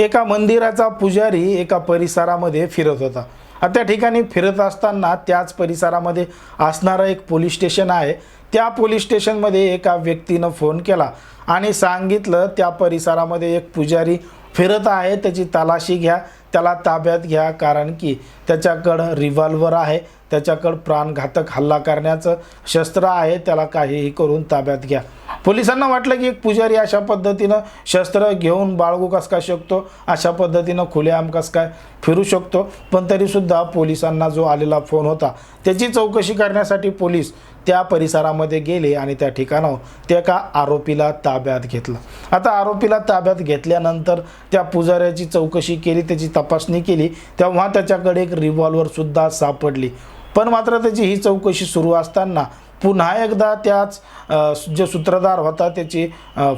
एका मंदिराचा पुजारी एका परिसरामध्ये फिरत होता. आता त्या ठिकाणी फिरत असताना त्याच परिसरामध्ये असणारं एक पोलीस स्टेशन आहे. त्या पोलीस स्टेशनमध्ये एका व्यक्तीनं फोन केला आणि सांगितलं त्या परिसरामध्ये एक पुजारी फिरत आहे त्याची तलाशी घ्या त्याला ताब्यात घ्या कारण की त्याच्याकडं रिव्हॉल्वर आहे. त्याच्याकडं प्राणघातक हल्ला करण्याचं शस्त्र आहे त्याला काहीही करून ताब्यात घ्या. पोलिसांना वाटलं की एक पुजारी अशा पद्धतीनं शस्त्र घेऊन बाळगू कस काय शकतो? अशा पद्धतीनं खुलेआम कस काय फिरू शकतो? पण तरीसुद्धा पोलिसांना जो आलेला फोन होता त्याची चौकशी करण्यासाठी पोलीस त्या परिसरामध्ये गेले आणि त्या ठिकाणावर त्या एका आरोपीला ताब्यात घेतलं. आता आरोपीला ताब्यात घेतल्यानंतर त्या पुजाऱ्याची चौकशी केली त्याची तपासणी केली तेव्हा त्याच्याकडे एक रिव्हॉल्वरसुद्धा सापडली. पण मात्र त्याची ही चौकशी सुरू असताना पुन्हा एकदा त्याच जे जो सूत्रधार होता त्याची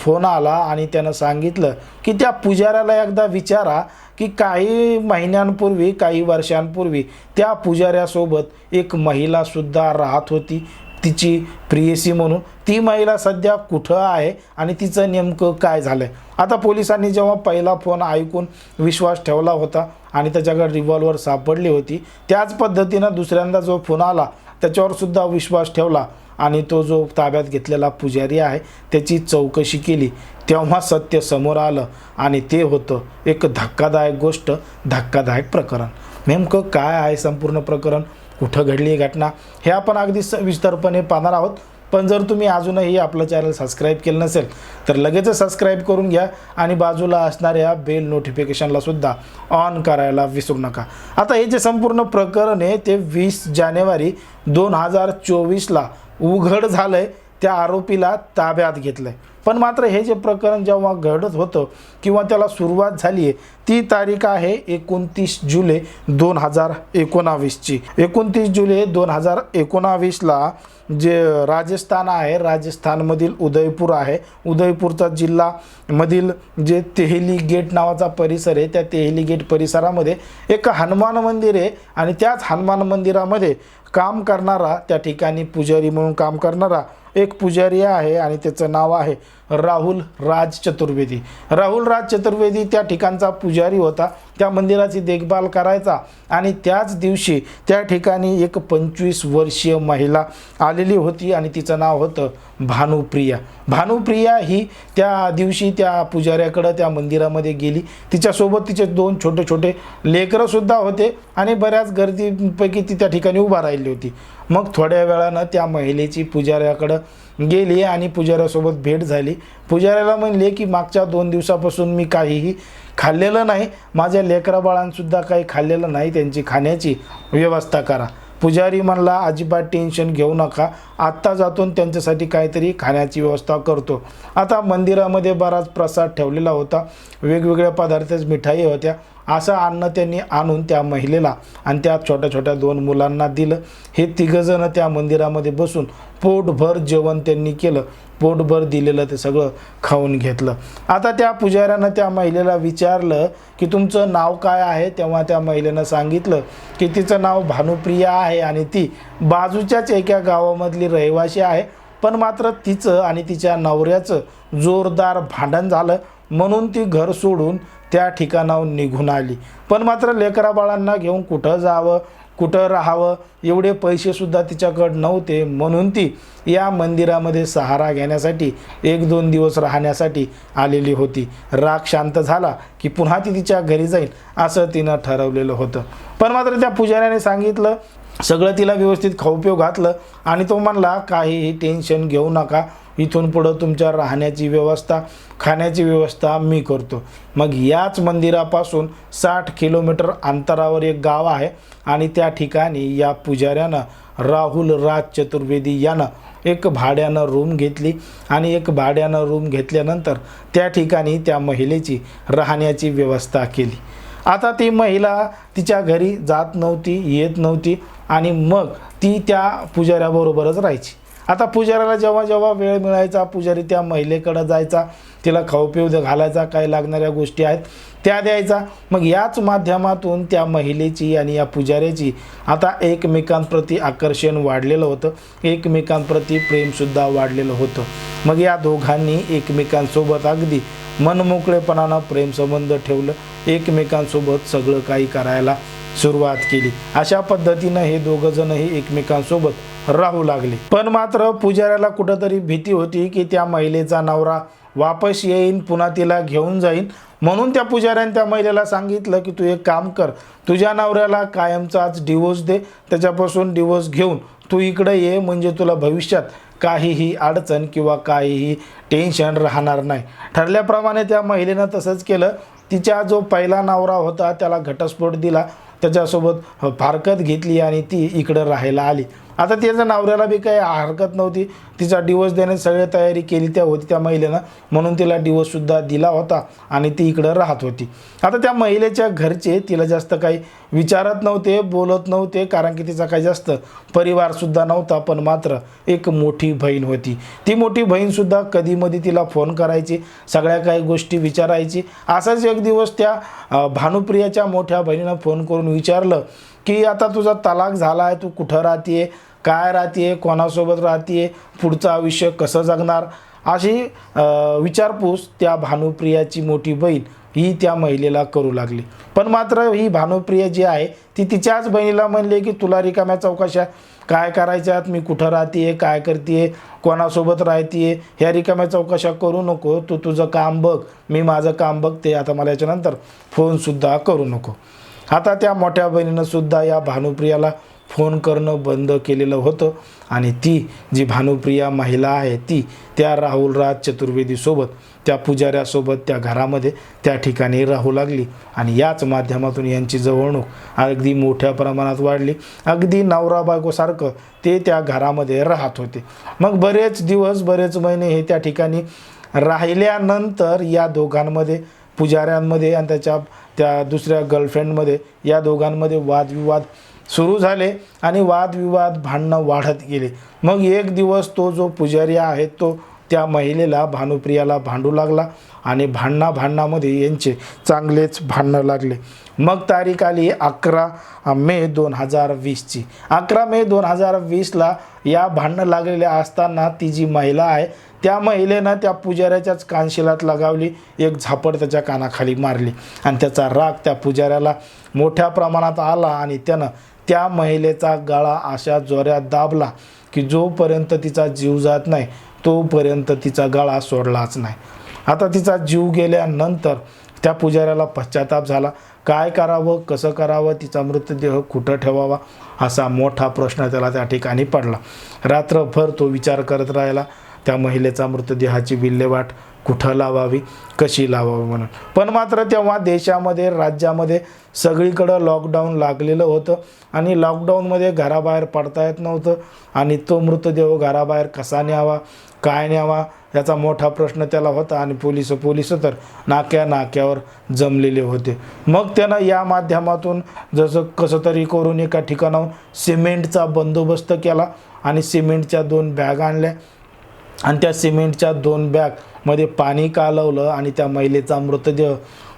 फोन आला आणि त्यानं सांगितलं की त्या पुजाऱ्याला एकदा विचारा की काही महिन्यांपूर्वी काही वर्षांपूर्वी त्या पुजाऱ्यासोबत एक महिलासुद्धा राहत होती. तिची प्रियसी म्हणून. ती महिला सध्या कुठं आहे आणि तिचं नेमकं काय झालं आहे आता पोलिसांनी जेव्हा पहिला फोन ऐकून विश्वास ठेवला होता आणि त्याच्याकडे रिव्हॉल्वर सापडली होती. त्याच पद्धतीनं दुसऱ्यांदा जो फोन आला त्याच्यावरसुद्धा विश्वास ठेवला आणि तो जो ताब्यात घेतलेला पुजारी आहे त्याची चौकशी केली. तेव्हा सत्य समोर आलं आणि ते होतं एक धक्कादायक गोष्ट धक्कादायक प्रकरण. नेमकं काय आहे संपूर्ण प्रकरण? कुठं घडली ही घटना? हे आपण अगदी सविस्तरपणे पाहणार आहोत. पण जर तुम्ही अजूनही आपलं चॅनल सबस्क्राईब केलं नसेल तर लगेचच सबस्क्राईब करून घ्या आणि बाजूला असणाऱ्या बेल नोटिफिकेशनला सुद्धा ऑन करायला विसरू नका. आता हे जे संपूर्ण प्रकरण आहे ते वीस जानेवारी दोन हजार चोवीसला उघड झालं आहे त्या आरोपीला ताब्यात घेतलं आहे पण मात्र हे जे प्रकरण जेव्हा घडत होतं किंवा त्याला सुरुवात झाली आहे ती तारीख आहे एकोणतीस जुलै दोन हजार एकोणावीसची. एकोणतीस जुलै दोन हजार एकोणावीसला जे राजस्थान आहे राजस्थानमधील उदयपूर आहे. उदयपूरचा जिल्हा मधील जे तेहली गेट नावाचा परिसर आहे त्या तेहली गेट परिसरामध्ये एक हनुमान मंदिर आहे आणि त्याच हनुमान मंदिरामध्ये काम करणारा त्या ठिकाणी पुजारी म्हणून काम करणारा एक पुजारी आहे आणि त्याचं नाव आहे राहुल राज चतुर्वेदी. राहुल राज चतुर्वेदी त्या ठिकाणचा पुजारी होता. त्या मंदिराची देखभाल करायचा आणि त्याच दिवशी त्या ठिकाणी एक पंचवीस वर्षीय महिला आलेली होती आणि तिचं नाव होतं भानुप्रिया. भानुप्रिया ही त्या दिवशी त्या पुजाऱ्याकडं त्या मंदिरामध्ये गेली. तिच्यासोबत तिचे दोन छोटे छोटे लेकरंसुद्धा होते आणि बऱ्याच गर्दीपैकी ती त्या ठिकाणी उभा राहिली होती. मग थोड्या वेळानं त्या महिलेची पुजाऱ्याकडं गेली आणि पुजाऱ्यासोबत भेट झाली. पुजाऱ्याला म्हणले की मागच्या दोन दिवसापासून मी काहीही खाल्लेलं नाही. माझ्या लेकराबाळांसुद्धा काही खाल्लेलं नाही. त्यांची खाण्याची व्यवस्था करा. पुजारी म्हणला अजिबात टेन्शन घेऊ नका. आत्ता जातून त्यांच्यासाठी काहीतरी खाण्याची व्यवस्था करतो. आता मंदिरामध्ये बराच प्रसाद ठेवलेला होता. वेगवेगळ्या पदार्थ मिठाई होत्या. असं अन्न त्यांनी आणून त्या महिलेला आणि त्या छोट्या छोट्या दोन मुलांना दिलं. हे तिघंजणं त्या मंदिरामध्ये बसून पोटभर जेवण त्यांनी केलं. पोटभर दिलेलं ते सगळं खाऊन घेतलं. आता त्या पुजाऱ्यानं त्या महिलेला विचारलं की तुमचं नाव काय आहे? तेव्हा त्या महिलेनं सांगितलं की तिचं नाव भानुप्रिया आहे आणि ती बाजूच्याच एका गावामधली रहिवाशी आहे. पण मात्र तिचं आणि तिच्या नवऱ्याचं जोरदार भांडण झालं. म्हणून ती घर सोडून त्या ठिकाणाहून निघून आली. पण मात्र लेकरा बाळांना घेऊन कुठं जावं कुठं राहावं एवढे पैसेसुद्धा तिच्याकडं नव्हते. म्हणून ती या मंदिरामध्ये सहारा घेण्यासाठी एक दोन दिवस राहण्यासाठी आलेली होती. राग शांत झाला की पुन्हा ती तिच्या घरी जाईल असं तिनं ठरवलेलं होतं. पण मात्र त्या पुजाऱ्याने सांगितलं सगळं तिला व्यवस्थित खाऊपिऊ घातलं आणि तो म्हणला काहीही टेन्शन घेऊ नका. इथून पुढं तुमच्या राहण्याची व्यवस्था खाण्याची व्यवस्था मी करतो. मग याच मंदिरापासून साठ किलोमीटर अंतरावर एक गाव आहे आणि त्या ठिकाणी या पुजाऱ्यानं राहुल राज चतुर्वेदी यानं एक भाड्यानं रूम घेतली आणि एक भाड्यानं रूम घेतल्यानंतर त्या ठिकाणी त्या महिलेची राहण्याची व्यवस्था केली. आता ती महिला तिच्या घरी जात नव्हती येत नव्हती आणि मग ती त्या पुजाऱ्याबरोबरच राहायची. आता पुजाऱ्याला जेव्हा जेव्हा वेळ मिळायचा पुजारी त्या महिलेकडं जायचा तिला खाऊपिऊ घालायचा काय लागणाऱ्या गोष्टी आहेत त्या द्यायचा. मग याच माध्यमातून त्या महिलेची आणि या पुजाऱ्याची आता एकमेकांप्रती आकर्षण वाढलेलं होतं. एकमेकांप्रती प्रेमसुद्धा वाढलेलं होतं. मग या दोघांनी एकमेकांसोबत अगदी मनमोकळेपणानं प्रेमसंबंध ठेवलं. एकमेकांसोबत सगळं काही करायला सुरुवात केली. अशा पद्धतीनं हे दोघं जणही एकमेकांसोबत राहू लागले. पण मात्र पुजाऱ्याला कुठंतरी भीती होती की त्या महिलेचा नवरा वापस येईन पुन्हा तिला घेऊन जाईन. म्हणून त्या पुजाऱ्याने त्या महिलेला सांगितलं की तू एक काम कर तुझ्या नवऱ्याला कायमचाच डिवोर्स दे त्याच्यापासून डिवोर्स घेऊन तू इकडं ये म्हणजे तुला भविष्यात काहीही अडचण किंवा काहीही टेन्शन राहणार नाही. ठरल्याप्रमाणे त्या महिलेनं तसंच केलं. तिचा जो पहिला नवरा होता त्याला घटस्फोट दिला. त्याच्यासोबत फारकत घेतली आणि ती इकडं राहायला आली. आता त्याच्या नवऱ्याला बी काही हरकत नव्हती. तिचा डिवोर्स देण्याची सगळी तयारी केली त्या होती त्या महिलेनं. म्हणून तिला डिवोर्ससुद्धा दिला होता आणि ती इकडं राहत होती. आता त्या महिलेच्या घरचे तिला जास्त काही विचारत नव्हते बोलत नव्हते कारण की तिचा काही जास्त परिवारसुद्धा नव्हता पण मात्र एक मोठी बहीण होती. ती मोठी बहीणसुद्धा कधीमधी तिला फोन करायची सगळ्या काही गोष्टी विचारायची. असाच एक दिवस त्या भानुप्रियाच्या मोठ्या बहिणीनं फोन करून विचारलं की आता तुझा तलाक झाला आहे तू कुठं राहते काय राहते कोणासोबत राहते पुढचं आयुष्य कसं जगणार? अशी विचारपूस त्या भानुप्रियाची मोठी बहीण ही त्या महिलेला करू लागली. पण मात्र ही भानुप्रिया जी आहे ती तिच्याच बहिणीला म्हणले की तुला रिकाम्या चौकशा काय करायच्यात? मी कुठं राहते काय करते कोणासोबत राहते ह्या रिकाम्या चौकशा करू नको. तू तुझं काम बघ. मी माझं काम बघते. आता मला याच्यानंतर फोनसुद्धा करू नको. आता त्या मोठ्या बहिणीनं सुद्धा या भानुप्रियाला फोन करणं बंद केलेलं होतं. आणि ती जी भानुप्रिया महिला आहे ती त्या राहुल राज चतुर्वेदीसोबत त्या पुजाऱ्यासोबत त्या घरामध्ये त्या ठिकाणी राहू लागली. आणि याच माध्यमातून यांची जवळणूक अगदी मोठ्या प्रमाणात वाढली. अगदी नवरा बायकोसारखं ते त्या घरामध्ये राहत होते. मग बरेच दिवस बरेच महिने हे त्या ठिकाणी राहिल्यानंतर या दोघांमध्ये पुजाऱ्यांमध्ये आणि त्याच्या त्या दुसऱ्या गर्लफ्रेंडमध्ये या दोघांमध्ये वादविवाद सुरू झाले आणि वादविवाद भांडणं वाढत गेले. मग एक दिवस तो जो पुजारी आहे तो त्या महिलेला भानुप्रियाला भांडू लागला आणि भांडणा भांडणामध्ये यांचे चांगलेच भांडणं लागले. मग तारीख आली अकरा मे दोन हजार वीसची. अकरा मे दोन हजार वीसला या भांडणं लागलेल्या असताना ती जी महिला आहे त्या महिलेनं त्या पुजाऱ्याच्याच कानशिलात लगावली एक झापड त्याच्या कानाखाली मारली आणि त्याचा राग त्या पुजाऱ्याला मोठ्या प्रमाणात आला आणि त्यानं त्या महिलेचा गळा अशा जोऱ्यात दाबला की जोपर्यंत तिचा जीव जात नाही तोपर्यंत तिचा गळा सोडलाच नाही. आता तिचा जीव गेल्यानंतर त्या पुजाऱ्याला पश्चाताप झाला. काय करावं कसं करावं तिचा मृतदेह कुठं ठेवावा असा मोठा प्रश्न त्याला त्या ठिकाणी पडला. रात्रभर तो विचार करत राहिला. त्या महिलेचा मृतदेहाची विल्हेवाट कुठं लावावी कशी लावावी म्हणून. पण मात्र तेव्हा देशामध्ये राज्यामध्ये सगळीकडं लॉकडाऊन लागलेलं होतं आणि लॉकडाऊनमध्ये घराबाहेर पडता येत नव्हतं आणि तो मृतदेह घराबाहेर कसा न्यावा काय न्यावा याचा मोठा प्रश्न त्याला होता आणि पोलीस पोलीस तर नाक्या नाक्यावर जमलेले होते. मग त्यानं या माध्यमातून जसं कसं तरी करून एका ठिकाणाहून सिमेंटचा बंदोबस्त केला आणि सिमेंटच्या दोन बॅग आणल्या. आणि त्या सिमेंटच्या दोन बॅग मध्ये पाणी कालवलं आणि त्या महिलेचा मृतदेह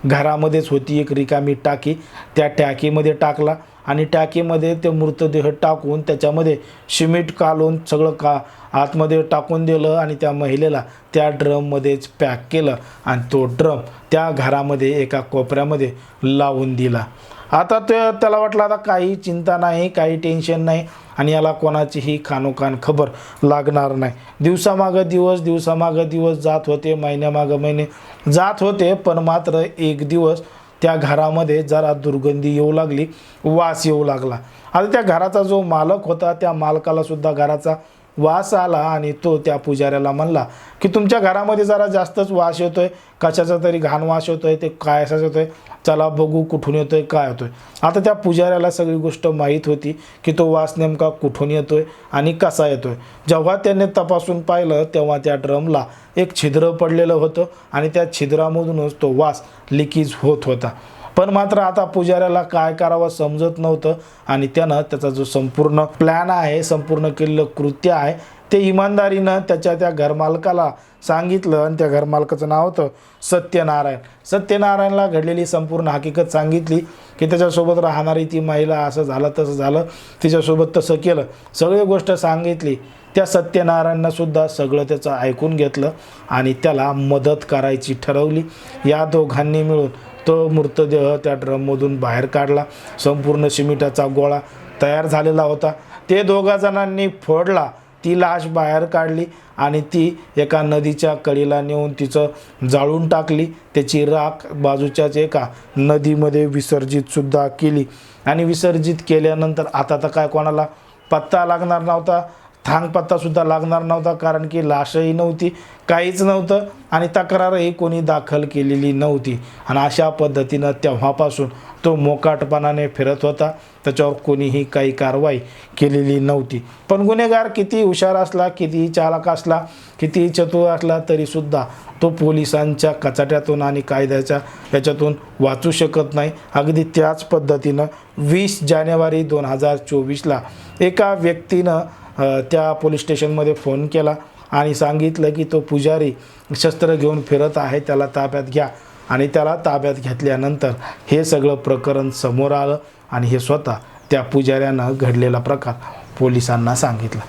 घरामध्येच होती एक रिकामी टाकी त्या टाकीमध्ये टाकला आणि टाकीमध्ये ते मृतदेह टाकून त्याच्यामध्ये सिमेंट कालून सगळं का आतमध्ये टाकून दिलं आणि त्या महिलेला त्या ड्रममध्येच पॅक केलं आणि तो ड्रम त्या घरामध्ये एका कोपऱ्यामध्ये लावून दिला. आता ते त्याला वाटलं आता काही चिंता नाही काही टेन्शन नाही आणि याला कोणाचीही खानोखान खबर लागणार नाही. दिवसामागं दिवस दिवसामागं दिवस जात होते महिन्यामागं महिने जात होते पण मात्र एक दिवस त्या घरामध्ये जरा दुर्गंधी येऊ लागली वास येऊ लागला. आता त्या घराचा जो मालक होता त्या मालकाला सुद्धा घराचा वास आला आणि तो त्या पुजाऱ्याला म्हणला की तुमच्या घरामध्ये जरा जास्तच वास येतोय. कशाचा तरी घाण वास येतोय ते काय असाच येतोय? चला बघू कुठून येतोय काय होतोय. आता त्या पुजाऱ्याला सगळी गोष्ट माहीत होती की तो वास नेमका कुठून येतोय आणि कसा येतोय. जेव्हा त्याने तपासून पाहिलं तेव्हा त्या ड्रमला एक छिद्र पडलेलं होतं आणि त्या छिद्रामधूनच तो वास लिकीज होत होता. पण मात्र आता पुजाऱ्याला काय करावं समजत नव्हतं आणि त्यानं त्याचा जो संपूर्ण प्लॅन आहे संपूर्ण केलेलं कृत्य आहे ते इमानदारीनं त्याच्या त्या घरमालकाला सांगितलं आणि त्या घरमालकाचं नाव होतं सत्यनारायण. सत्यनारायणला घडलेली संपूर्ण हकीकत सांगितली की त्याच्यासोबत राहणारी ती महिला असं झालं तसं झालं तिच्यासोबत तसं केलं. सगळी गोष्ट सांगितली. त्या सत्यनारायणनंसुद्धा सगळं त्याचं ऐकून घेतलं आणि त्याला मदत करायची ठरवली. या दोघांनी मिळून तो मृतदेह त्या ड्रममधून बाहेर काढला. संपूर्ण सिमिटाचा गोळा तयार झालेला होता. ते दोघा जणांनी फोडला. ती लाश बाहेर काढली आणि ती एका नदीच्या कडीला नेऊन तिचं जाळून टाकली. त्याची राख बाजूच्याच एका नदीमध्ये विसर्जितसुद्धा केली. आणि विसर्जित केल्यानंतर आता तर काय कोणाला पत्ता लागणार नव्हता. थांगपत्तासुद्धा लागणार नव्हता कारण की लाशही नव्हती काहीच नव्हतं आणि तक्रारही कोणी दाखल केलेली नव्हती. आणि अशा पद्धतीनं तेव्हापासून तो मोकाटपणाने फिरत होता. त्याच्यावर कोणीही काही कारवाई केलेली नव्हती. पण गुन्हेगार किती हुशार असला कितीही चालक असला कितीही चतुर असला तरीसुद्धा तो पोलिसांच्या कचाट्यातून आणि कायद्याच्या याच्यातून वाचू शकत नाही. अगदी त्याच पद्धतीनं वीस जानेवारी दोन हजार चोवीसला एका व्यक्तीनं त्या पोलीस स्टेशनमध्ये फोन केला आणि सांगितलं की तो पुजारी शस्त्र घेऊन फिरत आहे त्याला ताब्यात घ्या. आणि त्याला ताब्यात घेतल्यानंतर हे सगळं प्रकरण समोर आलं आणि हे स्वतः त्या पुजाऱ्यानं घडलेला प्रकार पोलिसांना सांगितला.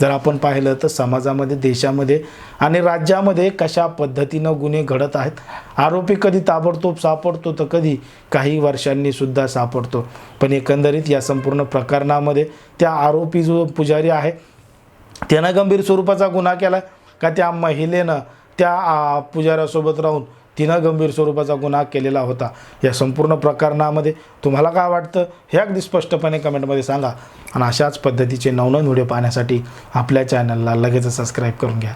जर आपण पाहिलं तर समाजामध्ये देशामध्ये आणि राज्यामध्ये कशा पद्धतीनं गुन्हे घडत आहेत आरोपी कधी ताबडतोब सापडतो तर कधी काही वर्षांनी सुद्धा सापडतो. पण एकंदरीत या संपूर्ण प्रकरणामध्ये त्या आरोपी जो पुजारी आहे त्यानं गंभीर स्वरूपाचा गुन्हा केला का त्या महिलेनं त्या पुजाऱ्यासोबत राहून तिनं गंभीर स्वरूपाचा गुन्हा केलेला होता. या संपूर्ण प्रकरणामध्ये तुम्हाला काय वाटतं? हे अगदी स्पष्टपणे कमेंटमध्ये सांगा. आणि अशाच पद्धतीचे नवनवीन व्हिडिओ पाहण्यासाठी आपल्या चॅनलला लगेच सबस्क्राईब करून घ्या.